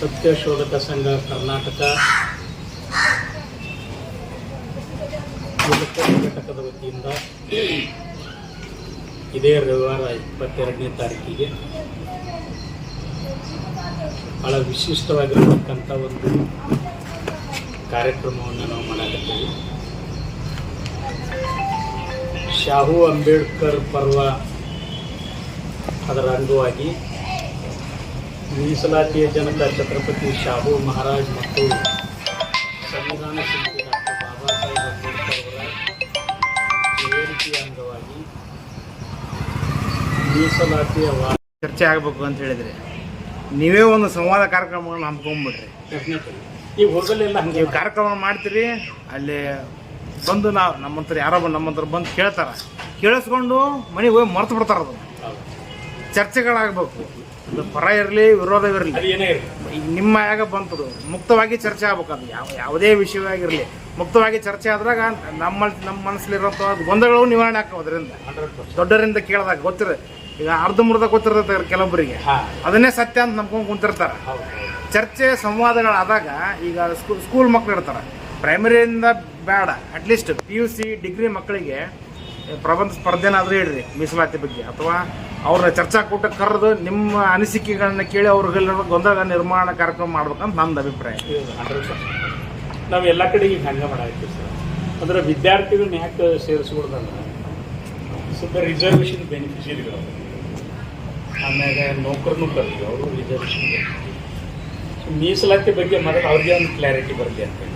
ಸತ್ಯಶೋಧಕ ಸಂಘ ಕರ್ನಾಟಕ. ಘಟಕದ ವತಿಯಿಂದ ಇದೇ ರವಿವಾರ ಇಪ್ಪತ್ತೆರಡನೇ ತಾರೀಕಿಗೆ ಭಾಳ ವಿಶಿಷ್ಟವಾಗಿರತಕ್ಕಂಥ ಒಂದು ಕಾರ್ಯಕ್ರಮವನ್ನು ನಾವು ಮಾಡಾಕತ್ತೀವಿ. ಶಾಹು ಅಂಬೇಡ್ಕರ್ ಪರ್ವ ಅದರ ಅಂಗವಾಗಿ ಮೀಸಲಾತಿಯ ಜನಕ ಛತ್ರಪತಿ ಶಾಹು ಮಹಾರಾಜ್ ಮತ್ತು ಸಂವಿಧಾನ ಶಿಲ್ಪಿ ಡಾಕ್ಟರ್ ಬಾಬಾ ಸಾಹೇಬ್ ಅಂಬೇಡ್ಕರ್ ಅವರ ಜಯಂತಿಯ ಅಂಗವಾಗಿ ಮೀಸಲಾತಿಯ ಚರ್ಚೆ ಆಗಬೇಕು ಅಂತ ಹೇಳಿದ್ರೆ. ನೀವೇ ಒಂದು ಸಂವಾದ ಕಾರ್ಯಕ್ರಮಗಳನ್ನ ಹಮ್ಮಿಕೊಂಡ್ಬಿಡ್ರಿ ಈಗ ಹೋಗಲೆಲ್ಲ ಹಂಗೆ ಕಾರ್ಯಕ್ರಮ ಮಾಡ್ತೀರಿ ಅಲ್ಲಿ ಬಂದು ನಾವು ನಮ್ಮಂತರ ಯಾರೋ ಬಂದು ನಮ್ಮಂತರ ಬಂದು ಕೇಳ್ತಾರೆ. ಕೇಳಿಸ್ಕೊಂಡು ಮನೆಗೆ ಹೋಗಿ ಮರೆತು ಬಿಡ್ತಾರೆ ಅದು ಚರ್ಚೆಗಳಾಗಬೇಕು. ಅದು ಪರ ಇರಲಿ ವಿರೋಧವಿರಲಿ ನಿಮ್ಮ ಯಾಗ ಬಂತದು ಮುಕ್ತವಾಗಿ ಚರ್ಚೆ ಆಗ್ಬೇಕು ಅದು ಯಾವ ಯಾವುದೇ ವಿಷಯವಾಗಿರಲಿ ಮುಕ್ತವಾಗಿ ಚರ್ಚೆ ಆದಾಗ ನಮ್ಮ ನಮ್ಮ ಮನಸ್ಸಲ್ಲಿರೋಂಥ ಗೊಂದಲಗಳು ನಿವಾರಣೆ ಆಗ್ತಾವೆ ಅದರಿಂದ ದೊಡ್ಡರಿಂದ ಕೇಳಿದಾಗ ಗೊತ್ತಿರ ಈಗ ಅರ್ಧ ಮುರ್ಧ ಗೊತ್ತಿರ್ತೈತೆ ಕೆಲವೊಬ್ಬರಿಗೆ ಅದನ್ನೇ ಸತ್ಯ ಅಂತ ನಂಬ್ಕೊಂಡು ಕುಂತಿರ್ತಾರೆ. ಚರ್ಚೆ ಸಂವಾದಗಳಾದಾಗ ಈಗ ಸ್ಕೂಲ್ ಸ್ಕೂಲ್ ಮಕ್ಕಳು ಇರ್ತಾರೆ. ಪ್ರೈಮರಿಯಿಂದ ಬೇಡ. At least P U C degree ಮಕ್ಕಳಿಗೆ ಪ್ರಬಂಧ ಸ್ಪರ್ಧೆನಾದರೂ ಇಡ್ರಿ ಮೀಸಲಾತಿ ಬಗ್ಗೆ. ಅಥವಾ ಅವ್ರ ಚರ್ಚಾಕೂಟ ಕರೆದು ನಿಮ್ಮ ಅನಿಸಿಕೆಗಳನ್ನ ಕೇಳಿ ಅವ್ರಿಗೆಲ್ಲರೂ ಗೊಂದಲ ನಿರ್ಮಾಣ ಕಾರ್ಯಕ್ರಮ ಮಾಡ್ಬೇಕಂತ ನಂದು ಅಭಿಪ್ರಾಯ. ನಾವು ಎಲ್ಲ ಕಡೆ ಈಗ ಹಂಗೆ ಮಾಡಾಕ್ತೀವಿ ಸರ್. ಅಂದ್ರೆ ವಿದ್ಯಾರ್ಥಿಗಳನ್ನ ಯಾಕೆ ಸೇರಿಸ್ಬಿಡ್ದಂದ್ರೆ ಸ್ವಲ್ಪ ರಿಸರ್ವೇಷನ್ ಬೆನಿಫಿಷರಿಗಳು ಆಮೇಲೆ ನೌಕರನು ಕರ್ತೀವಿ ಅವರು ರಿಸರ್ವೇಷನ್ ಮೀಸಲಾತಿ ಬಗ್ಗೆ ಮೊದಲು ಅವ್ರಿಗೆ ಒಂದು ಕ್ಲಾರಿಟಿ ಬರಲಿ ಅಂತೇಳಿ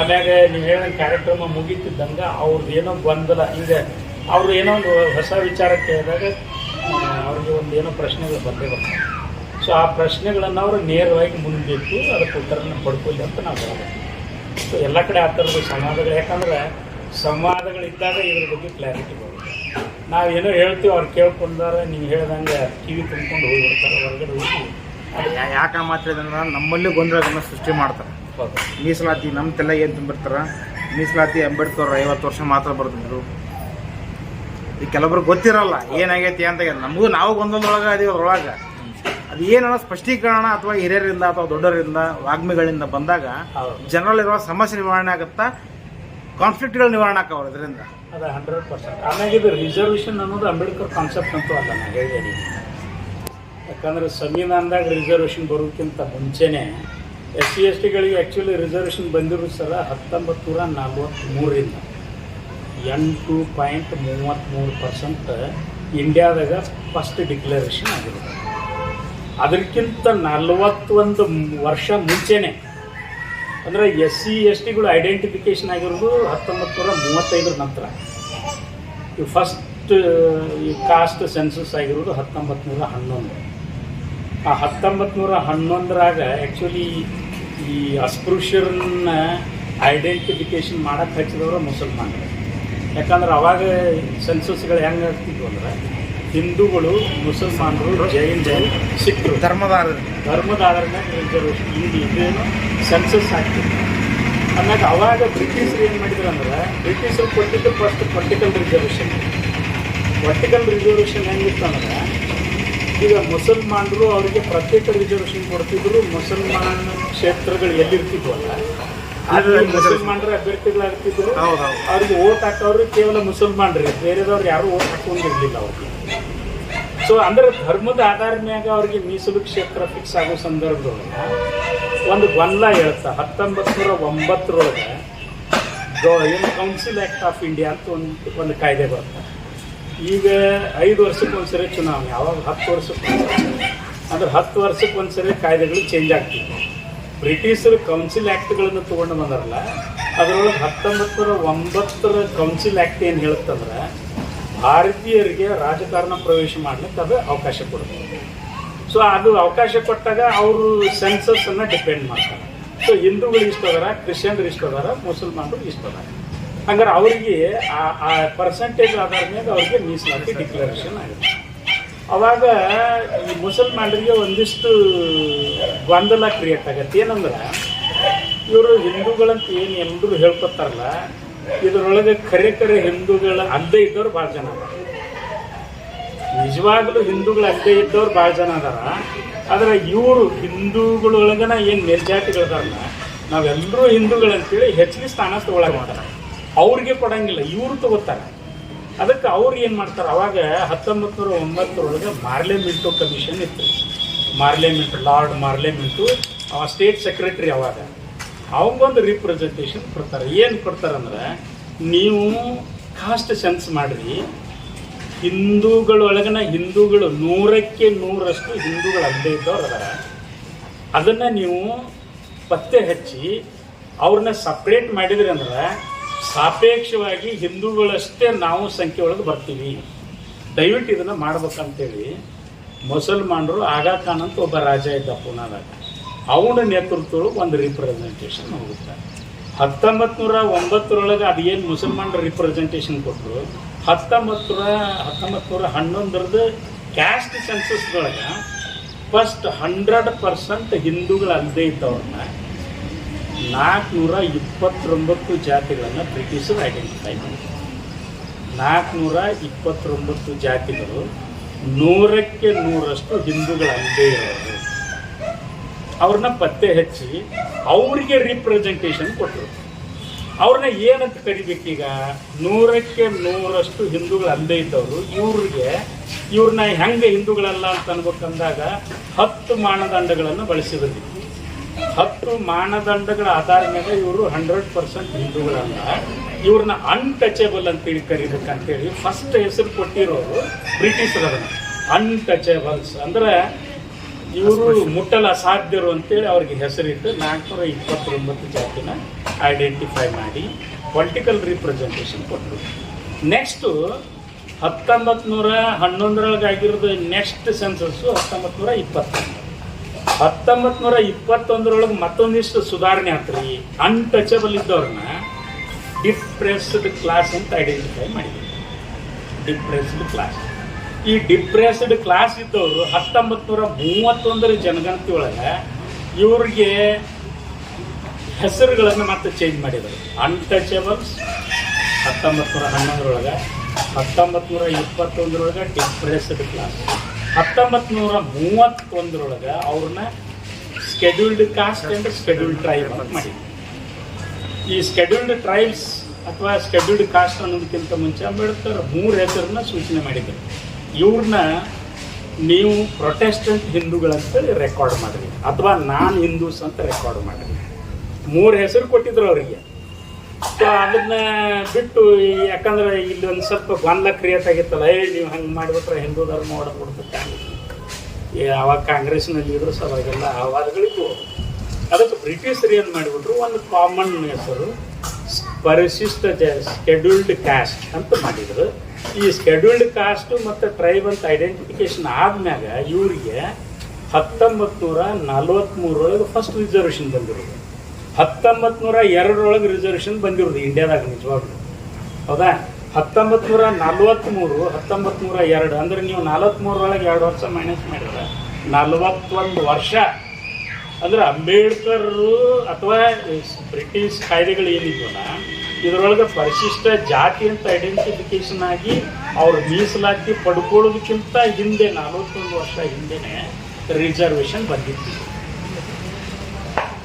ಆಮ್ಯಾಗ ನೀವು ಹೇಳ ಕಾರ್ಯಕ್ರಮ ಮುಗೀತಿದ್ದಂಗೆ ಅವ್ರದ್ದು ಏನೋ ಗೊಂದಲ. ಈಗ ಅವ್ರು ಏನೋ ಒಂದು ಹೊಸ ವಿಚಾರಕ್ಕೆ ಹೇಳಿದಾಗ ಅವ್ರಿಗೆ ಒಂದು ಏನೋ ಪ್ರಶ್ನೆಗಳು ಬಂದೇ ಬರ್ತವೆ ಸೊ ಆ ಪ್ರಶ್ನೆಗಳನ್ನು ಅವರು ನೇರವಾಗಿ ಮುಂದಿಟ್ಟು ಅದಕ್ಕೆ ಉತ್ತರನ ಪಡ್ಕೊಳ್ಳಿ ಅಂತ ನಾವು ಹೇಳಬೇಕು ಸೊ ಎಲ್ಲ ಕಡೆ ಆ ಥರದ ಸಂವಾದಗಳು. ಯಾಕಂದ್ರೆ ಸಂವಾದಗಳಿದ್ದಾಗ ಇದ್ರ ಬಗ್ಗೆ ಕ್ಲಾರಿಟಿ ಬರುತ್ತೆ. ನಾವು ಏನೋ ಹೇಳ್ತೀವಿ, ಅವ್ರು ಕೇಳ್ಕೊಂಡಾರ, ನೀವು ಹೇಳ್ದಂಗೆ ಕಿವಿ ತುಂಬ್ಕೊಂಡು ಹೋಗ್ಬಿಡ್ತಾರೆ, ಹೊರಗಡೆ ಹೋಗಿ. ಯಾಕೆ ಮಾತ್ರ ನಮ್ಮಲ್ಲಿ ಗೊಂದಲ ಸೃಷ್ಟಿ ಮಾಡ್ತಾರೆ. ಮೀಸಲಾತಿ ನಮ್ಮ ತಲೆಗೆ ಏನು ತುಂಬಿರ್ತಾರ? ಮೀಸಲಾತಿ ಅಂಬೇಡ್ಕರ್ ಐವತ್ತು ವರ್ಷ ಮಾತ್ರ ಬರ್ತಿದ್ರು ಈಗ ಕೆಲವೊಬ್ರಿಗೆ ಗೊತ್ತಿರಲ್ಲ ಏನಾಗೈತಿ ಅಂತ ನಮಗೂ ನಾವು ಒಂದೊಂದೊಳಗೆ ಅದೀವಿ ಅದ್ರೊಳಗೆ. ಅದು ಏನೋ ಸ್ಪಷ್ಟೀಕರಣ ಅಥವಾ ಹಿರಿಯರಿಂದ ಅಥವಾ ದೊಡ್ಡವರಿಂದ ವಾಗ್ಮಿಗಳಿಂದ ಬಂದಾಗ ಜನರಲ್ಲಿರುವ ಸಮಸ್ಯೆ ನಿವಾರಣೆ ಆಗುತ್ತಾ? ಕಾನ್ಫ್ಲಿಕ್ಟ್ಗಳು ನಿವಾರಣೆ ಆಕಾವ ಇದರಿಂದ. ಅದು ಹಂಡ್ರೆಡ್ ಪರ್ಸೆಂಟ್ ಆಮೇಲೆ ಇದು ರಿಸರ್ವೇಷನ್ ಅನ್ನೋದು ಅಂಬೇಡ್ಕರ್ ಕಾನ್ಸೆಪ್ಟ್ ಅಂತೂ ಅಲ್ಲ ನಾನು ಹೇಳಿದೆ ಯಾಕಂದ್ರೆ ಸಂವಿಧಾನದಾಗ ರಿಸರ್ವೇಷನ್ ಬರೋಕ್ಕಿಂತ ಮುಂಚೆನೇ ಎಸ್ ಸಿ ಎಸ್ ಟಿಗಳಿಗೆ ಆ್ಯಕ್ಚುಲಿ ರಿಸರ್ವೇಷನ್ ಬಂದಿರೋ ಸಲ ಹತ್ತೊಂಬತ್ತು ನೂರ ನಲ್ವತ್ತ್ಮೂರಿಂದ ಎಂಟು ಪಾಯಿಂಟ್ ಮೂವತ್ತ್ಮೂರು ಪರ್ಸೆಂಟ್ ಇಂಡಿಯಾದಾಗ ಫಸ್ಟ್ ಡಿಕ್ಲರೇಷನ್ ಆಗಿರುತ್ತೆ. ಅದಕ್ಕಿಂತ ನಲವತ್ತೊಂದು ವರ್ಷ ಮುಂಚೆನೇ, ಅಂದರೆ ಎಸ್ ಸಿ ಎಸ್ ಟಿಗಳು ಐಡೆಂಟಿಫಿಕೇಶನ್ ಆಗಿರೋದು ಹತ್ತೊಂಬತ್ತು ನೂರ ಮೂವತ್ತೈದರ ನಂತರ. ಈ ಫಸ್ಟ್ ಈ ಕಾಸ್ಟ್ ಸೆನ್ಸಸ್ ಆಗಿರೋದು ಹತ್ತೊಂಬತ್ತು ನೂರ ಹನ್ನೊಂದು. ಆ ಹತ್ತೊಂಬತ್ತು ನೂರ ಹನ್ನೊಂದರಾಗ ಆ್ಯಕ್ಚುಲಿ ಈ ಅಸ್ಪೃಶ್ಯರನ್ನ ಐಡೆಂಟಿಫಿಕೇಶನ್ ಮಾಡಕ್ಕೆ ಹಚ್ಚಿದವರು ಮುಸಲ್ಮಾನರು. ಯಾಕಂದ್ರೆ ಅವಾಗ ಸೆನ್ಸಸ್ಗಳು ಹೆಂಗೆ ಆಗ್ತಿದ್ವು ಅಂದ್ರೆ ಹಿಂದೂಗಳು ಮುಸಲ್ಮಾನರು ಜೈನ್ ಜೈನ್ ಸಿಖ್ರು ಧರ್ಮದ ಧರ್ಮದ ಆಧಾರದ ಮೇಲೆ ರಿಸರ್ವೇಷನ್ ಇದೇನು ಸೆನ್ಸಸ್ ಆಗ್ತಿತ್ತು. ಆಮ್ಯಾಗ ಅವಾಗ ಬ್ರಿಟಿಷರು ಏನು ಮಾಡಿದ್ರು ಅಂದ್ರೆ ಬ್ರಿಟಿಷರು ಕೊಟ್ಟಿದ್ದು first political reservation political reservation ಹೆಂಗಿತ್ತು ಅಂದ್ರೆ ಈಗ ಮುಸಲ್ಮಾನರು ಅವರಿಗೆ ಪ್ರತ್ಯೇಕ ರಿಸರ್ವೇಷನ್ ಕೊಡ್ತಿದ್ರು ಮುಸಲ್ಮಾನ ಕ್ಷೇತ್ರಗಳು ಎಲ್ಲಿರ್ತಿದ್ವಲ್ಲ ಅಲ್ಲ ಮುಸಲ್ಮಾನರ ಅಭ್ಯರ್ಥಿಗಳಾಗ್ತಿದ್ರು ಅವ್ರಿಗೆ ಓಟ್ ಹಾಕೋರು ಕೇವಲ ಮುಸಲ್ಮಾನ್ರಿ ಬೇರೆದವ್ರು ಯಾರು ಓಟ್ ಹಾಕೊಂಡಿರ್ಲಿಲ್ಲ ಅವ್ರಿಗೆ. ಸೊ ಅಂದ್ರೆ ಧರ್ಮದ ಆಧಾರದ ಮ್ಯಾಗ ಅವ್ರಿಗೆ ಮೀಸಲು ಕ್ಷೇತ್ರ ಫಿಕ್ಸ್ ಆಗೋ ಸಂದರ್ಭದೊಳಗೆ ಒಂದು ಗೊಂದಲ ಹೇಳ್ತಾ ಹತ್ತೊಂಬತ್ತು ನೂರ ಒಂಬತ್ತರೊಳಗೆ ಏನು ಕೌನ್ಸಿಲ್ ಆ್ಯಕ್ಟ್ ಆಫ್ ಇಂಡಿಯಾ ಅಂತ ಒಂದು ಒಂದು ಕಾಯ್ದೆ ಬರುತ್ತೆ. ಈಗ ಐದು ವರ್ಷಕ್ಕೆ ಒಂದ್ಸರಿ ಚುನಾವಣೆ ಯಾವಾಗ ಹತ್ತು ವರ್ಷಕ್ಕೆ. ಅಂದ್ರೆ ಹತ್ತು ವರ್ಷಕ್ಕೆ ಒಂದ್ಸರಿ ಕಾಯ್ದೆಗಳು ಚೇಂಜ್ ಆಗ್ತಿದ್ವು. ಬ್ರಿಟಿಷರು ಕೌನ್ಸಿಲ್ ಆ್ಯಕ್ಟ್ಗಳನ್ನು ತೊಗೊಂಡು ಬಂದಾರಲ್ಲ, ಅದರೊಳಗೆ ಹತ್ತೊಂಬತ್ತರ ಒಂಬತ್ತರ ಕೌನ್ಸಿಲ್ ಆ್ಯಕ್ಟ್ ಏನು ಹೇಳುತ್ತಂದ್ರೆ, ಭಾರತೀಯರಿಗೆ ರಾಜಕಾರಣ ಪ್ರವೇಶ ಮಾಡಲಿಕ್ಕೆ ಅದು ಅವಕಾಶ ಕೊಡ್ತದೆ ಸೊ ಅದು ಅವಕಾಶ ಕೊಟ್ಟಾಗ ಅವರು ಸೆನ್ಸಸ್ಸನ್ನು ಡಿಪೆಂಡ್ ಮಾಡ್ತಾರೆ. ಸೊ ಹಿಂದೂಗಳು ಇಷ್ಟ ಅದಾರ, ಕ್ರಿಶ್ಚಿಯನ್ರು ಇಷ್ಟ ಅದಾರ, ಮುಸಲ್ಮಾನರು ಇಷ್ಟ ಅದಾರ. ಹಂಗಾರೆ ಅವರಿಗೆ ಆ ಆ ಪರ್ಸೆಂಟೇಜ್ ಆಧಾರ ಮೇಲೆ ಅವ್ರಿಗೆ ಮೀಸಲಾತಿ ಡಿಕ್ಲರೇಷನ್ ಆಗುತ್ತೆ. ಅವಾಗ ಈ ಮುಸಲ್ಮಾನರಿಗೆ ಒಂದಿಷ್ಟು ಗೊಂದಲ ಕ್ರಿಯೇಟ್ ಆಗತ್ತೆ. ಏನಂದ್ರೆ, ಇವರು ಹಿಂದೂಗಳಂತ ಏನು ಎಲ್ಲರೂ ಹೇಳ್ಕೊತಾರಲ್ಲ, ಇದರೊಳಗೆ ಖರೆ ಖರೆ ಹಿಂದೂಗಳ ಅಲ್ಲದೆ ಇದ್ದವ್ರು ಭಾಳ ಜನ ನಿಜವಾಗ್ಲೂ ಹಿಂದೂಗಳು ಅಲ್ಲದೆ ಇದ್ದವ್ರು ಭಾಳ ಜನ ಅದಾರ. ಆದ್ರೆ ಇವರು ಹಿಂದೂಗಳೊಳಗನ ಏನು ಮೇಲ್ಜಾತಿಗಳದಾರಲ್ಲ ನಾವೆಲ್ಲರೂ ಹಿಂದೂಗಳಂತೇಳಿ ಹೆಚ್ಚಿಗೆ ಸ್ಥಾನ ತಗೊಳಕತ್ತಾರ ಅವ್ರಿಗೆ ಕೊಡಂಗಿಲ್ಲ, ಇವರು ತಗೋತಾರೆ. ಅದಕ್ಕೆ ಅವ್ರು ಏನು ಮಾಡ್ತಾರೆ? ಅವಾಗ ಹತ್ತೊಂಬತ್ತು ನೂರ ಒಂಬತ್ತರೊಳಗೆ ಮಾರ್ಲೆ ಮಿಂಟು ಕಮಿಷನ್ ಇತ್ತು. Morley Minto Lord Morley Minto ಅವ ಸ್ಟೇಟ್ ಸೆಕ್ರೆಟರಿ ಅವಾಗ. ಅವಂಗೊಂದು ರೀಪ್ರೆಸೆಂಟೇಷನ್ ಕೊಡ್ತಾರೆ. ಏನು ಕೊಡ್ತಾರಂದ್ರೆ, ನೀವು ಕಾಸ್ಟ್ ಸೆನ್ಸ್ ಮಾಡಿರಿ, ಹಿಂದೂಗಳೊಳಗನ ಹಿಂದೂಗಳು ನೂರಕ್ಕೆ ನೂರಷ್ಟು ಹಿಂದೂಗಳು ಅಲ್ಲೇ ಇದ್ದವ್ರು ಅದಾರ. ಅದನ್ನು ನೀವು ಪತ್ತೆ ಹಚ್ಚಿ ಅವ್ರನ್ನ ಸಪ್ರೇಟ್ ಮಾಡಿದ್ರಿ ಅಂದ್ರೆ ಸಾಪೇಕ್ಷವಾಗಿ ಹಿಂದೂಗಳಷ್ಟೇ ನಾವು ಸಂಖ್ಯೆ ಒಳಗೆ ಬರ್ತೀವಿ. ದಯವಿಟ್ಟು ಇದನ್ನು ಮಾಡ್ಬೇಕಂತೇಳಿ ಮುಸಲ್ಮಾನರು ಆಗಾ ಖಾನ್ ಅಂತ ಒಬ್ಬ ರಾಜ ಇದ್ದ ಪೂನಾದಾಗ, ಅವನ ನೇತೃತ್ವದೊಳಗೆ ಒಂದು ರಿಪ್ರೆಸೆಂಟೇಷನ್ ಹೋಗುತ್ತೆ. ಹತ್ತೊಂಬತ್ತು ನೂರ ಒಂಬತ್ತರೊಳಗೆ ಅದೇನು ಮುಸಲ್ಮಾನರ ರಿಪ್ರೆಸೆಂಟೇಷನ್ ಕೊಟ್ಟರು ಹತ್ತೊಂಬತ್ತು ನೂರ ಹತ್ತೊಂಬತ್ತು ನೂರ ಹನ್ನೊಂದರದ್ದು ಕ್ಯಾಸ್ಟ್ ಸೆನ್ಸಸ್ದೊಳಗೆ ಫಸ್ಟ್ ಹಂಡ್ರೆಡ್ ಪರ್ಸೆಂಟ್ ಹಿಂದೂಗಳು ಅಲ್ಲದೆ ಇದ್ದವ್ರನ್ನ ನಾಲ್ಕುನೂರ ಇಪ್ಪತ್ತೊಂಬತ್ತು ಜಾತಿಗಳನ್ನು ಬ್ರಿಟಿಷರು ಐಡೆಂಟಿಫೈ ಮಾಡಿದರು. ನಾಲ್ಕುನೂರ ಇಪ್ಪತ್ತೊಂಬತ್ತು ಜಾತಿಗಳು ನೂರಕ್ಕೆ ನೂರಷ್ಟು ಹಿಂದೂಗಳಲ್ಲದೆ ಇರೋರು. ಅವ್ರನ್ನ ಪತ್ತೆ ಹಚ್ಚಿ ಅವರಿಗೆ ರಿಪ್ರೆಸೆಂಟೇಷನ್ ಕೊಟ್ಟರು ಅವ್ರನ್ನ ಏನಂತ ಕರಿಬೇಕೀಗ? ನೂರಕ್ಕೆ ನೂರಷ್ಟು ಹಿಂದೂಗಳು ಅಂದೇ ಇದ್ದವರು. ಇವ್ರಿಗೆ, ಇವ್ರನ್ನ ಹೆಂಗೆ ಹಿಂದೂಗಳಲ್ಲ ಅಂತ ಅನ್ಬೇಕಂದಾಗ ಹತ್ತು ಮಾನದಂಡಗಳನ್ನು ಬಳಸಿದ್ರು ಹತ್ತು ಮಾನದಂಡಗಳ ಆಧಾರದ ಮೇಲೆ ಇವರು ಹಂಡ್ರೆಡ್ ಪರ್ಸೆಂಟ್ ಹಿಂದೂಗಳಲ್ಲ. ಇವ್ರನ್ನ ಅನ್ಟಚೇಬಲ್ ಅಂತೇಳಿ ಕರಿಬೇಕಂತೇಳಿ ಫಸ್ಟ್ ಹೆಸರು ಕೊಟ್ಟಿರೋರು ಬ್ರಿಟಿಷರ ಅನ್ಟಚೇಬಲ್ಸ್ ಅಂದ್ರೆ ಇವರು ಮುಟ್ಟಲು ಅಸಾಧ್ಯರು ಅಂತೇಳಿ ಅವ್ರಿಗೆ ಹೆಸರಿಟ್ಟು ನಾಲ್ಕುನೂರ ಇಪ್ಪತ್ತೊಂಬತ್ತು ಜಾತಿನ ಐಡೆಂಟಿಫೈ ಮಾಡಿ ಪೊಲಿಟಿಕಲ್ ರಿಪ್ರೆಸೆಂಟೇಷನ್ ಕೊಟ್ಟರು ನೆಕ್ಸ್ಟು ಹತ್ತೊಂಬತ್ತು ನೂರ ಹನ್ನೊಂದರೊಳಗಾಗಿರೋದು ನೆಕ್ಸ್ಟ್ ಸೆನ್ಸಸ್ಸು ಹತ್ತೊಂಬತ್ತು ನೂರ ಇಪ್ಪತ್ತೊಂದು ಹತ್ತೊಂಬತ್ತು ನೂರ ಇಪ್ಪತ್ತೊಂದರೊಳಗೆ ಮತ್ತೊಂದಿಷ್ಟು ಸುಧಾರಣೆ ಆತ್ರಿ. ಅನ್ಟಚಬಲ್ ಇದ್ದವ್ರನ್ನ ಡಿಪ್ರೆಸ್ಡ್ ಕ್ಲಾಸ್ ಅಂತ ಐಡೆಂಟಿಫೈ ಮಾಡಿದ್ರು. ಡಿಪ್ರೆಸ್ಡ್ ಕ್ಲಾಸ್ ಈ ಡಿಪ್ರೆಸ್ಡ್ ಕ್ಲಾಸ್ ಇದ್ದವರು ಹತ್ತೊಂಬತ್ತು ನೂರ ಮೂವತ್ತೊಂದರ ಜನಗಣತಿ ಒಳಗೆ ಇವ್ರಿಗೆ ಹೆಸರುಗಳನ್ನು ಮತ್ತೆ ಚೇಂಜ್ ಮಾಡಿದರು. ಅನ್ಟಚಬಲ್ಸ್ ಹತ್ತೊಂಬತ್ತು ನೂರ ಹನ್ನೊಂದರೊಳಗೆ ಹತ್ತೊಂಬತ್ತು ನೂರ ಇಪ್ಪತ್ತೊಂದರೊಳಗೆ ಡಿಪ್ರೆಸ್ಡ್ ಕ್ಲಾಸ್ ಹತ್ತೊಂಬತ್ತು ನೂರ ಮೂವತ್ತೊಂದರೊಳಗೆ ಅವ್ರನ್ನ scheduled caste and scheduled tribe ಅಂತ ಮಾಡಿ ಈ ಸ್ಕೆಡ್ಯೂಲ್ಡ್ ಟ್ರೈಬ್ಸ್ ಅಥವಾ ಸ್ಕೆಡ್ಯೂಲ್ಡ್ ಕಾಸ್ಟ್ ಅನ್ನೋದಕ್ಕಿಂತ ಮುಂಚೆ ಅಂಬೇಡ್ಕರ್ ಮೂರು ಹೆಸರನ್ನ ಸೂಚನೆ ಮಾಡಿದರು. ಇವ್ರನ್ನ ನೀವು ಪ್ರೊಟೆಸ್ಟೆಂಟ್ ಹಿಂದೂಗಳಂತೇಳಿ ರೆಕಾರ್ಡ್ ಮಾಡ್ರಿ ಅಥವಾ ನಾನ್ ಹಿಂದೂಸ್ ಅಂತ ರೆಕಾರ್ಡ್ ಮಾಡ್ರಿ ಮೂರು ಹೆಸರು ಕೊಟ್ಟಿದ್ರು ಅವರಿಗೆ. ಅದನ್ನ ಬಿಟ್ಟು ಯಾಕಂದ್ರೆ ಇಲ್ಲಿ ಒಂದು ಸ್ವಲ್ಪ ಗೊಂದಲ ಕ್ರಿಯೇಟ್ ಆಗಿತ್ತಲ್ಲ, ಏ ನೀವು ಹಂಗೆ ಮಾಡಿಬಿಟ್ರೆ ಹಿಂದೂ ಧರ್ಮ ಹೊಡೆದ್ಬಿಡ್ತೈತೆ ಏ ಕಾಂಗ್ರೆಸ್ ಕಾಂಗ್ರೆಸ್ನಲ್ಲಿ ಇದ್ರು ಸರ್, ಅವಾಗೆಲ್ಲ ಆವಾದಗಳಿದ್ವು. ಅದಕ್ಕೆ ಬ್ರಿಟಿಷರು ಏನು ಮಾಡಿಬಿಟ್ರು, ಒಂದು ಕಾಮನ್ ಹೆಸರು, ಪರಿಶಿಷ್ಟ ಸ್ಕೆಡ್ಯೂಲ್ಡ್ ಕ್ಯಾಸ್ಟ್ ಅಂತ ಮಾಡಿದ್ರು. ಈ ಸ್ಕೆಡ್ಯೂಲ್ಡ್ ಕಾಸ್ಟ್ ಮತ್ತು ಟ್ರೈಬ್ ಅಂತ ಐಡೆಂಟಿಫಿಕೇಶನ್ ಆದ್ಮ್ಯಾಗ ಇವರಿಗೆ ಹತ್ತೊಂಬತ್ತು ನೂರ ನಲ್ವತ್ತ್ಮೂರೊಳಗೆ ಫಸ್ಟ್ ರಿಸರ್ವೇಷನ್ ಬಂದಿರೋದು. ಹತ್ತೊಂಬತ್ತು ನೂರ ಎರಡರೊಳಗೆ ರಿಸರ್ವೇಷನ್ ಬಂದಿರೋದು ಇಂಡಿಯಾದಾಗ ನಿಜವಾಗ್ಲು. ಹೌದಾ? ಹತ್ತೊಂಬತ್ತು ನೂರ ನಲ್ವತ್ತ್ಮೂರು ಹತ್ತೊಂಬತ್ತು ನೂರ ಎರಡು ಅಂದ್ರೆ ನೀವು ನಲ್ವತ್ತ್ಮೂರರೊಳಗೆ ಎರಡು ವರ್ಷ ಮೈನಸ್ ಮಾಡಿದ್ರೆ ನಲ್ವತ್ತೊಂದು ವರ್ಷ. ಅಂದ್ರೆ ಅಂಬೇಡ್ಕರ್ ಅಥವಾ ಬ್ರಿಟಿಷ್ ಕಾಯ್ದೆಗಳು ಏನಿದ್ವಲ್ಲ, ಇದರೊಳಗೆ ಪರಿಶಿಷ್ಟ ಜಾತಿ ಅಂತ ಐಡೆಂಟಿಫಿಕೇಶನ್ ಆಗಿ ಅವ್ರು ಮೀಸಲಾತಿ ಪಡ್ಕೊಳ್ಳೋದಕ್ಕಿಂತ ಹಿಂದೆ, ನಲವತ್ತೊಂದು ವರ್ಷ ಹಿಂದೆನೆ ರಿಸರ್ವೇಷನ್ ಬಂದಿತ್ತು.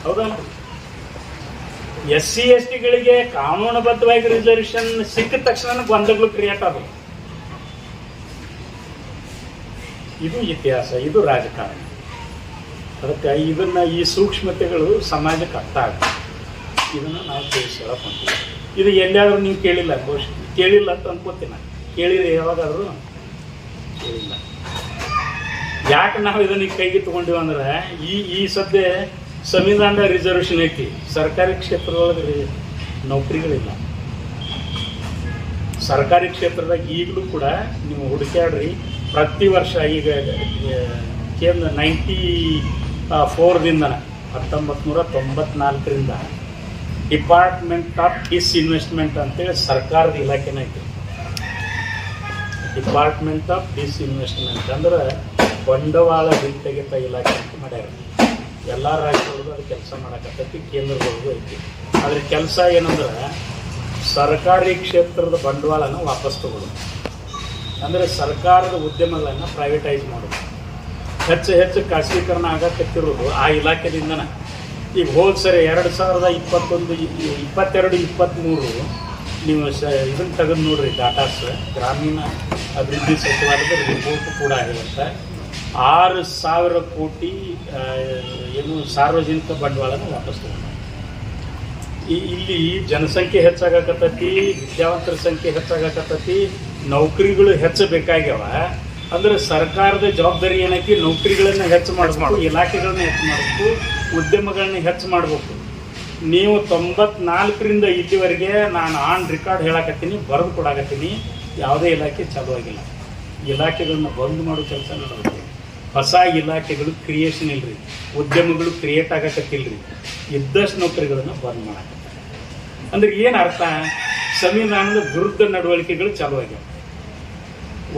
ಹೌದಲ್ಲ ಎಸ್ ಸಿ ಎಸ್ ಟಿಗಳಿಗೆ ಕಾನೂನುಬದ್ಧವಾಗಿ ರಿಸರ್ವೇಷನ್ ಸಿಕ್ಕಿದ ತಕ್ಷಣ ಗೊಂದಲಗಳು ಕ್ರಿಯೇಟ್ ಆದವು. ಇದು ಇತಿಹಾಸ, ಇದು ರಾಜಕಾರಣ. ಅದಕ್ಕೆ ಇದನ್ನ ಈ ಸೂಕ್ಷ್ಮತೆಗಳು ಸಮಾಜಕ್ಕೆ ಅರ್ಥ ಆಗುತ್ತೆ ಇದನ್ನು ನಾವು ತಿಳಿಸ್ಕೊಳಕ್ ಇದು ಎಲ್ಲಿಯಾದ್ರೂ ನೀವು ಕೇಳಿಲ್ಲ, ಬಹುಶಃ, ಕೇಳಿಲ್ಲ ಅಂತ ಅನ್ಕೋತೀನಿ ನಾನು. ಕೇಳಿರಿ ಯಾವಾಗಾದ್ರೂ ಕೇಳಿಲ್ಲ. ಯಾಕೆ ನಾವು ಇದನ್ನ ಕೈಗೆ ತಗೊಂಡಿವಂದ್ರೆ ಈ ಈ ಸದ್ಯ ಸಂವಿಧಾನದ ರಿಸರ್ವೇಷನ್ ಐತಿ. ಸರ್ಕಾರಿ ಕ್ಷೇತ್ರದೊಳಗೆ ನೌಕರಿಗಳಿಲ್ಲ. ಸರ್ಕಾರಿ ಕ್ಷೇತ್ರದಾಗ ಈಗಲೂ ಕೂಡ ನೀವು ಹುಡುಕ್ಯಾಡ್ರಿ, ಪ್ರತಿ ವರ್ಷ ಈಗ ಕೇಂದ್ರ ನೈಂಟಿ ಫೋರ್ದಿಂದ ಹತ್ತೊಂಬತ್ತು ನೂರ ತೊಂಬತ್ನಾಲ್ಕರಿಂದ ಡಿಪಾರ್ಟ್ಮೆಂಟ್ ಆಫ್ ಡಿಸ್ಇನ್ವೆಸ್ಟ್ಮೆಂಟ್ ಅಂತೇಳಿ ಸರ್ಕಾರದ ಇಲಾಖೆನ ಐತಿ. ಡಿಪಾರ್ಟ್ಮೆಂಟ್ ಆಫ್ ಡಿಸ್ಇನ್ವೆಸ್ಟ್ಮೆಂಟ್ ಅಂದ್ರೆ ಬಂಡವಾಳ ಹಿಂತೆಗೆತ ಇಲಾಖೆ ಅಂತ ಮಾಡ್ಯಾರ. ಎಲ್ಲ ರಾಜ್ಯಗಳಿಗೂ ಅದು ಕೆಲಸ ಮಾಡಕತ್ತೈತಿ ಕೇಂದ್ರದೊಳಗೂ ಐತಿ. ಅದ್ರ ಕೆಲಸ ಏನಂದ್ರೆ ಸರ್ಕಾರಿ ಕ್ಷೇತ್ರದ ಬಂಡವಾಳನ ವಾಪಸ್ ತಗೊಳ್ಳೋದು. ಅಂದರೆ ಸರ್ಕಾರದ ಉದ್ಯಮಗಳನ್ನು ಪ್ರೈವೇಟೈಸ್ ಮಾಡೋದು. ಹೆಚ್ಚು ಹೆಚ್ಚು ಖಾಸಗೀಕರಣ ಆಗಕತ್ತಿರೋದು ಆ ಇಲಾಖೆದಿಂದನೇ. ಈಗ ಹೋದ ಸರಿ ಎರಡು ಸಾವಿರದ ಇಪ್ಪತ್ತೊಂದು, ಇಪ್ಪತ್ತೆರಡು ಇಪ್ಪತ್ತ್ಮೂರು ನೀವು ಸ ಇದನ್ನು ತೆಗೆದು ನೋಡ್ರಿ ಡಾಟಾಸ್ ಗ್ರಾಮೀಣ ಅಭಿವೃದ್ಧಿ ಸಚಿವಾಲಯದ ರಿಪೋರ್ಟ್ ಕೂಡ ಆಗಿರುತ್ತೆ. ಆರು ಸಾವಿರ ಕೋಟಿ ಏನು ಸಾರ್ವಜನಿಕ ಬಂಡವಾಳನ ವಾಪಸ್ ಈ- ಇಲ್ಲಿ ಜನಸಂಖ್ಯೆ ಹೆಚ್ಚಾಗಕತ್ತೈತಿ, ವಿದ್ಯಾವಂತರ ಸಂಖ್ಯೆ ಹೆಚ್ಚಾಗಕತ್ತೈತಿ, ನೌಕರಿಗಳು ಹೆಚ್ಚು ಬೇಕಾಗ್ಯಾವ ಅಂದ್ರೆ ಸರ್ಕಾರದ ಜವಾಬ್ದಾರಿ ಏನಕ್ಕೆ ನೌಕರಿಗಳನ್ನ ಹೆಚ್ಚು ಮಾಡಬೇಕು. ಇಲಾಖೆಗಳನ್ನ ಹೆಚ್ಚು ಮಾಡಬೇಕು, ಉದ್ಯಮಗಳನ್ನ ಹೆಚ್ಚು ಮಾಡಬೇಕು. ನೀವು ತೊಂಬತ್ನಾಲ್ಕರಿಂದ ಇಲ್ಲಿವರೆಗೆ ನಾನು ಆನ್ ರೆಕಾರ್ಡ್ ಹೇಳಕತ್ತೀನಿ, ಬರೆದು ಕೊಡಾಕತ್ತೀನಿ. ಯಾವುದೇ ಇಲಾಖೆ ಚಾಲೂ ಆಗಿಲ್ಲ ಇಲಾಖೆಗಳನ್ನ ಬಂದ್ ಮಾಡೋ ಕೆಲಸ ನಡೆದೈತಿ ಹೊಸ ಇಲಾಖೆಗಳು ಕ್ರಿಯೇಷನ್ ಇಲ್ರಿ, ಉದ್ಯಮಗಳು ಕ್ರಿಯೇಟ್ ಆಗಕತ್ತಿಲ್ರಿ. ಇದ್ದಷ್ಟು ನೌಕರಿಗಳನ್ನು ಬಂದ್ ಮಾಡಕ್ಕೆ ಅಂದ್ರೆ ಏನು ಅರ್ಥ? ಸಂವಿಧಾನದ ವಿರುದ್ಧ ನಡವಳಿಕೆಗಳು ಚಾಲೂ ಆಗ್ಯಾವ.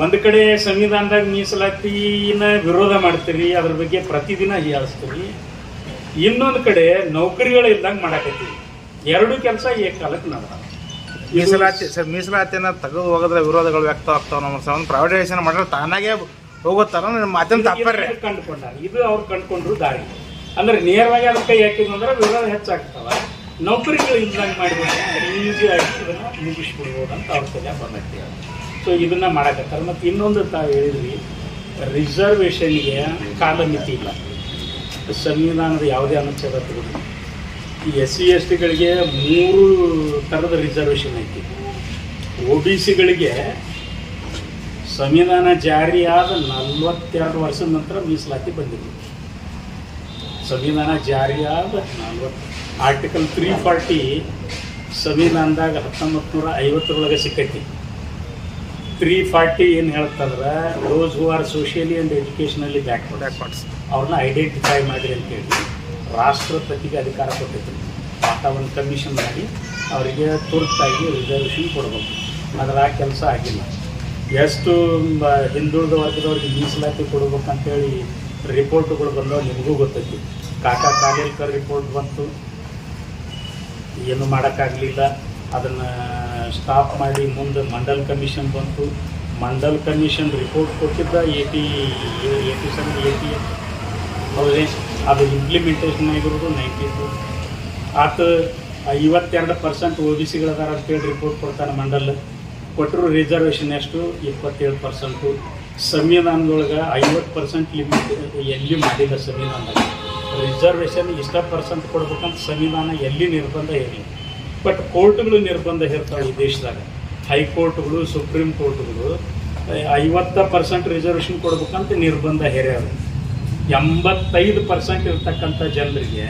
ಒಂದು ಕಡೆ ಸಂವಿಧಾನದಾಗ ಮೀಸಲಾತಿನ ವಿರೋಧ ಮಾಡ್ತೀರಿ, ಅದ್ರ ಬಗ್ಗೆ ಪ್ರತಿದಿನ ಹೀಯಾಳಿಸ್ತೀರಿ. ಇನ್ನೊಂದು ಕಡೆ ನೌಕರಿಗಳು ಇಲ್ದಂಗೆ ಮಾಡಕತ್ತೀವಿ ಎರಡು ಕೆಲಸ ಏಕಾಲಕ್ಕೆ ನಡೆದ ಮೀಸಲಾತಿ, ಸರ್, ಮೀಸಲಾತಿಯನ್ನ ತೆಗೆದು ಹೋಗೋದ್ರ ವಿರೋಧಗಳು ವ್ಯಕ್ತ ಆಗ್ತಾವ ನಮ್ಮ ಪ್ರೈವೇಟೈಸೇಷನ್ ಮಾಡಿದ್ರೆ ತಾನಾಗೆ ಹೋಗುತ್ತಾರ ನಿಮ್ಮ ಮಾಧ್ಯಮ ತಪ್ಪರ್ರಿ ಕಂಡುಕೊಂಡಾರ ಇದು ಅವ್ರು ಕಂಡುಕೊಂಡ್ರು ದಾರಿ. ಅಂದ್ರೆ ನೇರವಾಗಿ ಅದಕ್ಕೆ ಕೈ ಹಾಕಿದ್ರೆ ಅಂದ್ರೆ ವಿರೋಧ ಹೆಚ್ಚಾಗ್ತಾವ. ನೌಕರಿಗಳು ಇಲ್ದಂಗೆ ಮಾಡಿದ್ರೆ ಈಸಿ ಆಗಿ ಇದನ್ನ ಮುಗಿಸ್ಬಿಡ್ಬೋದು ಅಂತ ಅವ್ರ ತಲೆ ಬಂದೈತಿ ಸೊ ಇದನ್ನ ಮಾಡಕತ್ತಾರೆ. ಮತ್ತು ಇನ್ನೊಂದು ತಾವು ಹೇಳಿದ್ವಿ ರಿಸರ್ವೇಷನ್ಗೆ ಕಾಲಮಿತಿ ಇಲ್ಲ. ಸಂವಿಧಾನದ ಯಾವುದೇ ಅನುಚ್ಛೇದ ತಗೊಂಡು ಈ ಎಸ್ ಸಿ ಎಸ್ ಟಿಗಳಿಗೆ ಮೂರು ಥರದ ರಿಸರ್ವೇಷನ್ ಐತಿ. ಒ ಬಿ ಸಿಗಳಿಗೆ ಸಂವಿಧಾನ ಜಾರಿಯಾದ ನಲವತ್ತೆರಡು ವರ್ಷದ ನಂತರ ಮೀಸಲಾತಿ ಬಂದಿದೆ. ಸಂವಿಧಾನ ಜಾರಿಯಾದ ನಲ್ವತ್ತು ಆರ್ಟಿಕಲ್ ತ್ರೀ ಫಾರ್ಟಿ ಸಂವಿಧಾನದಾಗ ಹತ್ತೊಂಬತ್ತು ನೂರ ಐವತ್ತರೊಳಗೆ ಸಿಕ್ಕೈತಿ. ತ್ರೀ ಫಾರ್ಟಿ ಏನು ಹೇಳ್ತಂದ್ರೆ those who are socially and ಎಜುಕೇಷನಲ್ಲಿ back backwards ಅವ್ರನ್ನ ಐಡೆಂಟಿಫೈ ಮಾಡಿರಿ ಅಂತ ಹೇಳಿ ರಾಷ್ಟ್ರಪತಿಗೆ ಅಧಿಕಾರ ಕೊಟ್ಟಿದ್ರು. ವಾತಾವರಣ ಕಮಿಷನ್ ಮಾಡಿ ಅವರಿಗೆ ತುರ್ತಾಗಿ ರಿಸರ್ವೇಷನ್ ಕೊಡಬೇಕು. ಅದರ ಕೆಲಸ ಆಗಿಲ್ಲ. ಎಷ್ಟು ಹಿಂದುಳಿದ ವರ್ಗದವ್ರಿಗೆ ಮೀಸಲಾತಿ ಕೊಡ್ಬೇಕಂತೇಳಿ ರಿಪೋರ್ಟ್ಗಳು ಬಂದವು, ನಿಮಗೂ ಗೊತ್ತೈತಿ. ಕಾಕಾ ಕಾಲೇಲ್ಕರ್ ರಿಪೋರ್ಟ್ ಬಂತು. ಏನು ಮಾಡೋಕ್ಕಾಗಲಿಲ್ಲ. ಅದನ್ನು ಸ್ಟಾಪ್ ಮಾಡಿ ಮುಂದೆ ಮಂಡಲ್ ಕಮಿಷನ್ ಬಂತು. ಮಂಡಲ್ ಕಮಿಷನ್ ರಿಪೋರ್ಟ್ ಕೊಟ್ಟಿದ್ದ A T A T seven T ಹೌದೇ ಅದು ಇಂಪ್ಲಿಮೆಂಟೇಷನ್ ಆಗಿರೋದು ನೈಂಟಿ ಟು ಆತ ಐವತ್ತೆರಡು ಪರ್ಸೆಂಟ್ ಒ ಬಿ ಸಿಗಳದಾರ ಅಂತೇಳಿ ರಿಪೋರ್ಟ್ ಕೊಡ್ತಾನೆ ಮಂಡಲ್. ಕೊಟ್ಟರು ರಿಸರ್ವೇಷನ್ ಎಷ್ಟು? ಇಪ್ಪತ್ತೇಳು ಪರ್ಸೆಂಟು ಸಂವಿಧಾನದೊಳಗೆ ಐವತ್ತು ಪರ್ಸೆಂಟ್ ಲಿಮಿಟ್ ಎಲ್ಲಿ ಮಾಡಿಲ್ಲ ಸಂವಿಧಾನದಲ್ಲಿ ರಿಸರ್ವೇಷನ್ ಇಷ್ಟ ಪರ್ಸೆಂಟ್ ಕೊಡ್ಬೇಕಂತ ಸಂವಿಧಾನ ಎಲ್ಲಿ ನಿರ್ಬಂಧ ಇರಲಿ ಬಟ್ ಕೋರ್ಟ್ಗಳು ನಿರ್ಬಂಧ ಇರ್ತಾವೆ ಈ ದೇಶದಾಗ. ಹೈಕೋರ್ಟ್ಗಳು ಸುಪ್ರೀಂ ಕೋರ್ಟ್ಗಳು ಐವತ್ತು ಪರ್ಸೆಂಟ್ ರಿಸರ್ವೇಷನ್ ಕೊಡ್ಬೇಕಂತ ನಿರ್ಬಂಧ ಹೇರ್ಯಾರು. ಎಂಬತ್ತೈದು ಪರ್ಸೆಂಟ್ ಇರ್ತಕ್ಕಂಥ ಜನರಿಗೆ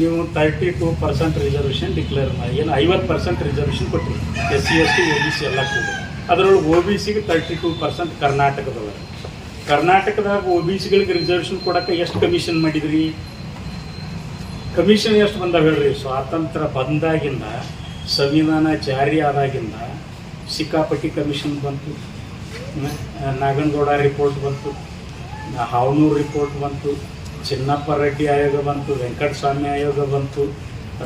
ನೀವು thirty two percent reservation declare ಮಾಡಿ. ಏನು ಐವತ್ತು ಪರ್ಸೆಂಟ್ ರಿಸರ್ವೇಷನ್ ಕೊಟ್ಟಿರಿ. S C S T O B C ಎಲ್ಲ ಕೂಡ ಅದರೊಳಗೆ ಒ ಬಿ ಸಿಗೆ ತರ್ಟಿ ಟು ಪರ್ಸೆಂಟ್ ಕರ್ನಾಟಕದೊಳಗೆ. ಕರ್ನಾಟಕದಾಗ ಒ ಬಿ ಸಿಗಳಿಗೆ ರಿಸರ್ವೇಷನ್ ಕೊಡೋಕೆ ಎಷ್ಟು ಕಮಿಷನ್ ಮಾಡಿದ್ರಿ? ಕಮಿಷನ್ ಎಷ್ಟು ಬಂದಾವ ಹೇಳ್ರಿ? ಸ್ವಾತಂತ್ರ್ಯ ಬಂದಾಗಿಂದ, ಸಂವಿಧಾನ ಜಾರಿ ಆದಾಗಿಂದ ಸಿಕ್ಕಾಪಟ್ಟಿ ಕಮಿಷನ್ ಬಂತು. ನಾಗನಗೌಡ ರಿಪೋರ್ಟ್ ಬಂತು. ಹಾವನೂರು ರಿಪೋರ್ಟ್ ಬಂತು. ಚಿನ್ನಪ್ಪ ರೆಡ್ಡಿ ಆಯೋಗ ಬಂತು, ವೆಂಕಟಸ್ವಾಮಿ ಆಯೋಗ ಬಂತು,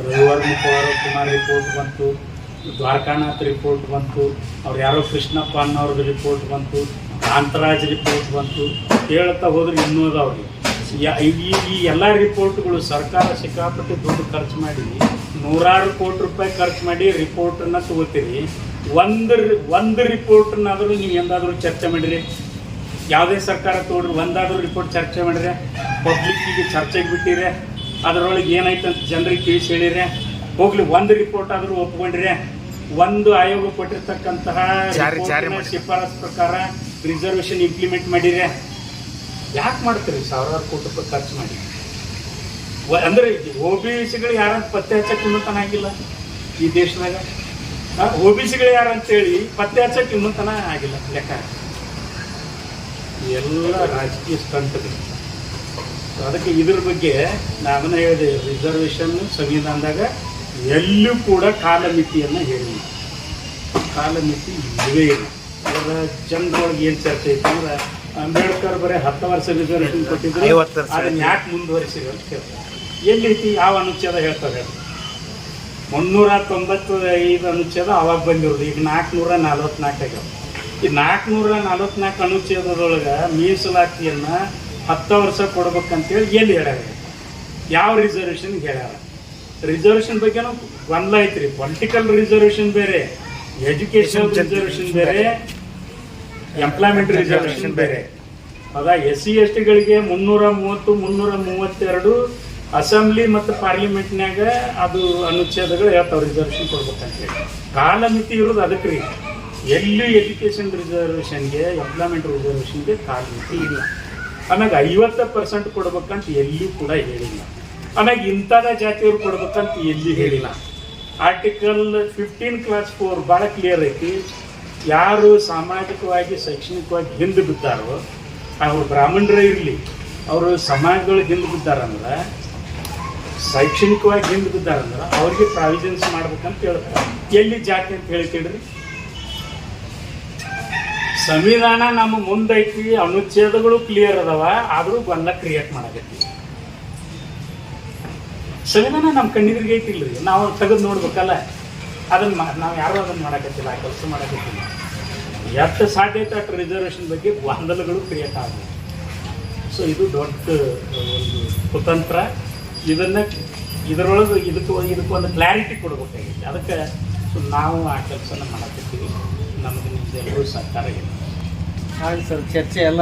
ರವಿವರ್ಮ ಕುಮಾರ್ ರಿಪೋರ್ಟ್ ಬಂತು, ದ್ವಾರಕಾನಾಥ್ ರಿಪೋರ್ಟ್ ಬಂತು, ಅವ್ರು ಯಾರೋ ಕೃಷ್ಣಪ್ಪ ಅನ್ನೋರ್ದು ರಿಪೋರ್ಟ್ ಬಂತು, ಕಾಂತರಾಜ್ ರಿಪೋರ್ಟ್ ಬಂತು. ಹೇಳ್ತಾ ಹೋದ್ರೆ ಇನ್ನೂ ಅದಾವ್ರಿ ಈ ಈ ಎಲ್ಲ ರಿಪೋರ್ಟ್ಗಳು ಸರ್ಕಾರ ಸಿಕ್ಕಾಪಟ್ಟೆ ದುಡ್ಡು ಖರ್ಚು ಮಾಡಿ, ನೂರಾರು ಕೋಟಿ ರೂಪಾಯಿ ಖರ್ಚು ಮಾಡಿ ರಿಪೋರ್ಟನ್ನು ತಗೋತೀರಿ. ಒಂದು ಒಂದು ರಿಪೋರ್ಟ್ನಾದರೂ ನೀವು ಎಂದಾದರೂ ಚರ್ಚೆ ಮಾಡಿರಿ. ಯಾವುದೇ ಸರ್ಕಾರ ತೋಡ್ರಿ ಒಂದಾದರೂ ರಿಪೋರ್ಟ್ ಚರ್ಚೆ ಮಾಡಿದ್ರೆ ಪಬ್ಲಿಕ್ಕಿಗೆ ಚರ್ಚೆಗೆ ಬಿಟ್ಟಿರೆ ಅದರೊಳಗೆ ಏನಾಯ್ತು ಅಂತ ಜನರಿಗೆ ತಿಳಿಸಿ ಹೇಳಿದ್ರೆ ಹೋಗ್ಲಿ ಒಂದು ರಿಪೋರ್ಟ್ ಆದರೂ ಒಪ್ಕೊಂಡ್ರೆ ಒಂದು ಆಯೋಗ ಕೊಟ್ಟಿರ್ತಕ್ಕಂತಹ. ಶಿಫಾರಸ್ ಪ್ರಕಾರ ರಿಸರ್ವೇಶನ್ ಇಂಪ್ಲಿಮೆಂಟ್ ಮಾಡಿದ್ರೆ ಯಾಕೆ ಮಾಡ್ತೀರಿ ಸಾವಿರಾರು ಕೋಟಿ ರೂಪಾಯಿ ಖರ್ಚು ಮಾಡಿ? ಅಂದ್ರೆ ಒ ಬಿ ಸಿಗಳು ಯಾರಂತ ಪತ್ತೆ ಹಚ್ಚಕ್ಕೆ ಇನ್ನೊತನ ಆಗಿಲ್ಲ ಈ ದೇಶದಾಗ. ಓ ಬಿ ಸಿಗಳು ಯಾರಂತೇಳಿ ಪತ್ತೆ ಹಚ್ಚಕ್ಕೆ ಇನ್ನೊತನ ಆಗಿಲ್ಲ ಲೆಕ್ಕ. ಎಲ್ಲ ರಾಜಕೀಯ ಸ್ಟಂಟ್ಗಳು ಸೊ ಅದಕ್ಕೆ ಇದ್ರ ಬಗ್ಗೆ ನಾನು ಹೇಳಿದೆ ರಿಸರ್ವೇಷನ್ ಸಂವಿಧಾನದಾಗ ಎಲ್ಲೂ ಕೂಡ ಕಾಲಮಿತಿಯನ್ನು ಹೇಳಿ ಕಾಲಮಿತಿ ಇಲ್ಲವೇ ಇಲ್ಲ. ಅದರ ಜನರೊಳಗೆ ಏನು ಚರ್ಚೆ ಇತ್ತು ಅಂದ್ರೆ ಅಂಬೇಡ್ಕರ್ ಬರೀ ಹತ್ತು ವರ್ಷ ರಿಸರ್ವೇಷನ್ ಕೊಟ್ಟಿದ್ರು. ಅದನ್ನ ಯಾಕೆ ಮುಂದುವರಿಸಿದ್ರು ಅಂತ ಕೇಳ್ತಾರೆ. ಎಲ್ಲೈತಿ ಯಾವ ಅನುಚ್ಛೇದ ಹೇಳ್ತಾರೆ ಹೇಳಿ. ಮುನ್ನೂರ ತೊಂಬತ್ತು ಐದು ಅನುಚ್ಛೇದ ಅವಾಗ ಬಂದಿರೋದು. ಈಗ ನಾಲ್ಕುನೂರ ನಲ್ವತ್ನಾಲ್ಕು ಆಗ್ಯಾವ ಈ ನಾಲ್ಕುನೂರ ನಲವತ್ನಾಲ್ಕು ಅನುಚ್ಛೇದದೊಳಗೆ ಮೀಸಲಾತಿಯನ್ನ ಹತ್ತು ವರ್ಷ ಕೊಡ್ಬೇಕಂತೇಳಿ ಎಲ್ಲಿ ಹೇಳ್ಯಾರ? ಯಾವ ರಿಸರ್ವೇಷನ್ ಹೇಳ್ಯಾರ? ರಿಸರ್ವೇಷನ್ ಬಗ್ಗೆನೂ ಗೊಂದಲ ಐತ್ರಿ ಪೊಲಿಟಿಕಲ್ ರಿಸರ್ವೇಷನ್ ಬೇರೆ ಎಜುಕೇಶನ್ ರಿಸರ್ವೇಷನ್ ಬೇರೆ. ಎಂಪ್ಲಾಯ್ಮೆಂಟ್ ರಿಸರ್ವೇಷನ್ ಬೇರೆ. ಅದ ಎಸ್ ಸಿ ಎಸ್ ಟಿಗಳಿಗೆ ಮುನ್ನೂರ ಮೂವತ್ತು ಮುನ್ನೂರ ಮೂವತ್ತೆರಡು ಅಸೆಂಬ್ಲಿ ಮತ್ತು ಪಾರ್ಲಿಮೆಂಟ್ನ್ಯಾಗ ಅದು ಅನುಚ್ಛೇದಗಳು ಹೇಳ್ತಾವೆ ರಿಸರ್ವೇಷನ್ ಕೊಡ್ಬೇಕಂತೇಳಿ. ಕಾಲಮಿತಿ ಇರೋದು ಅದಕ್ಕೆ ರೀ ಎಲ್ಲಿ ಎಜುಕೇಷನ್ ರಿಸರ್ವೇಷನ್ಗೆ ಎಂಪ್ಲಾಯ್ಮೆಂಟ್ ರಿಸರ್ವೇಷನ್ಗೆ ಕಾಲಮಿತಿ ಇಲ್ಲ. ಆಮ್ಯಾಗ ಐವತ್ತು ಪರ್ಸೆಂಟ್ ಕೊಡ್ಬೇಕಂತ ಎಲ್ಲಿ ಕೂಡ ಹೇಳಿಲ್ಲ. ಆಮ್ಯಾಗ ಇಂಥದ ಜಾತಿಯವ್ರು ಕೊಡ್ಬೇಕಂತ ಎಲ್ಲಿ ಹೇಳಿಲ್ಲ. ಆರ್ಟಿಕಲ್ ಫಿಫ್ಟೀನ್ ಕ್ಲಾಸ್ ಫೋರ್ ಭಾಳ ಕ್ಲಿಯರ್ ಐತಿ. ಯಾರು ಸಾಮಾಜಿಕವಾಗಿ, ಶೈಕ್ಷಣಿಕವಾಗಿ ಹಿಂದೆ ಬಿದ್ದಾರೋ, ಅವರು ಬ್ರಾಹ್ಮಣರೇ ಇರಲಿ. ಅವರು ಸಮಾಜಗಳು ಹಿಂದೆ ಬಿದ್ದಾರಂದ್ರೆ, ಶೈಕ್ಷಣಿಕವಾಗಿ ಹಿಂದೆ ಬಿದ್ದಾರಂದ್ರೆ, ಅವ್ರಿಗೆ ಪ್ರಾವಿಜನ್ಸ್ ಮಾಡ್ಬೇಕಂತ ಹೇಳ್ತಾರೆ. ಎಲ್ಲಿ ಜಾತಿ ಅಂತ ಹೇಳ್ತೀಡ್ರಿ ಸಂವಿಧಾನ ನಮ್ಮ ಮುಂದೈತಿ ಅನುಚ್ಛೇದಗಳು ಕ್ಲಿಯರ್ ಅದಾವ, ಆದರೂ ಗೊಂದಲ ಕ್ರಿಯೇಟ್ ಮಾಡಕತ್ತಿ. ಸಂವಿಧಾನ ನಮ್ಮ ಕಣ್ಣಿದ್ರಿಗೆ ಐತಿಲ್ರಿ ನಾವು ತೆಗೆದು ನೋಡ್ಬೇಕಲ್ಲ. ಅದನ್ನ ನಾವು ಯಾರು ಅದನ್ನ ಮಾಡಕತ್ತಿಲ್ಲ, ಆ ಕೆಲಸ ಮಾಡಕತ್ತಿಲ್ಲ. ಎಷ್ಟು ಸಾಧ್ಯ ಐತೆ ಬಗ್ಗೆ ಗೊಂದಲಗಳು ಕ್ರಿಯೇಟ್ ಆಗಬೇಕು ಸೊ ಇದು ದೊಡ್ಡ ಒಂದು ಕುತಂತ್ರ. ಇದನ್ನ ಇದರೊಳಗೆ ಇದಕ್ಕೆ ಇದಕ್ಕೆ ಒಂದು ಕ್ಲಾರಿಟಿ ಕೊಡ್ಬೇಕಾಗಿತ್ತು. ಅದಕ್ಕೆ, ಸೊ, ನಾವು ಆ ಕೆಲಸನ ಮಾಡಕತ್ತೀವಿ. ನಮಗೆ ನಿಮ್ದೆಲ್ಲರೂ ಸರ್ಕಾರ ಇದೆ. ಹಾಗೆ ಸರ್ ಚರ್ಚೆ ಎಲ್ಲ